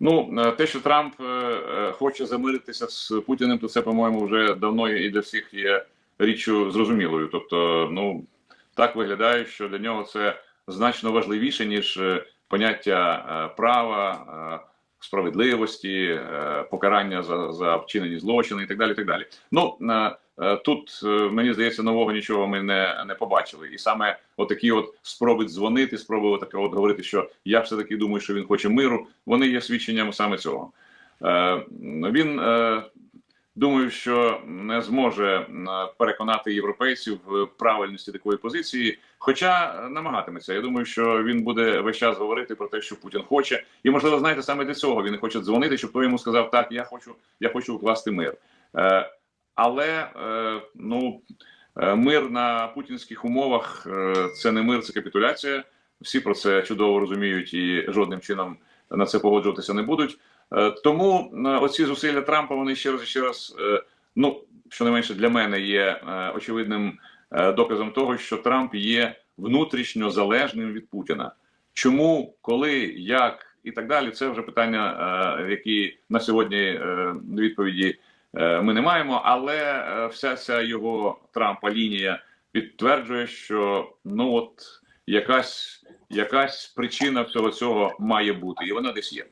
Ну, е, те, що Трамп е, е, хоче замиритися з Путіним, то це, по-моєму, вже давно і для всіх є річчю зрозумілою. Тобто, ну так виглядає, що для нього це значно важливіше, ніж поняття права, справедливості, е, покарання за, за вчинені злочини і так далі. І так далі. Ну е, е, тут мені здається, нового нічого ми не, не побачили. І саме отакі от спроби дзвонити, спроби таке от говорити, що я все таки думаю, що він хоче миру. Вони є свідченням саме цього. Він думаю, що не зможе е, переконати європейців в правильності такої позиції, хоча намагатиметься. Я думаю, що він буде весь час говорити про те, що Путін хоче, і можливо, знаєте, саме для цього він хоче дзвонити, щоб той йому сказав: так, я хочу, я хочу укласти мир. Е, але е, ну мир на путінських умовах це не мир, це капітуляція. Всі про це чудово розуміють і жодним чином на це погоджуватися не будуть. Е, Тому е, оці зусилля Трампа вони ще раз і ще раз, е, ну щонайменше для мене є очевидним доказом того, що Трамп є внутрішньо залежним від Путіна. Чому, коли, як і так далі, це вже питання, які на сьогодні відповіді ми не маємо. Але вся ця його Трампа лінія підтверджує, що ну от якась, якась причина всього цього має бути, і вона десь є.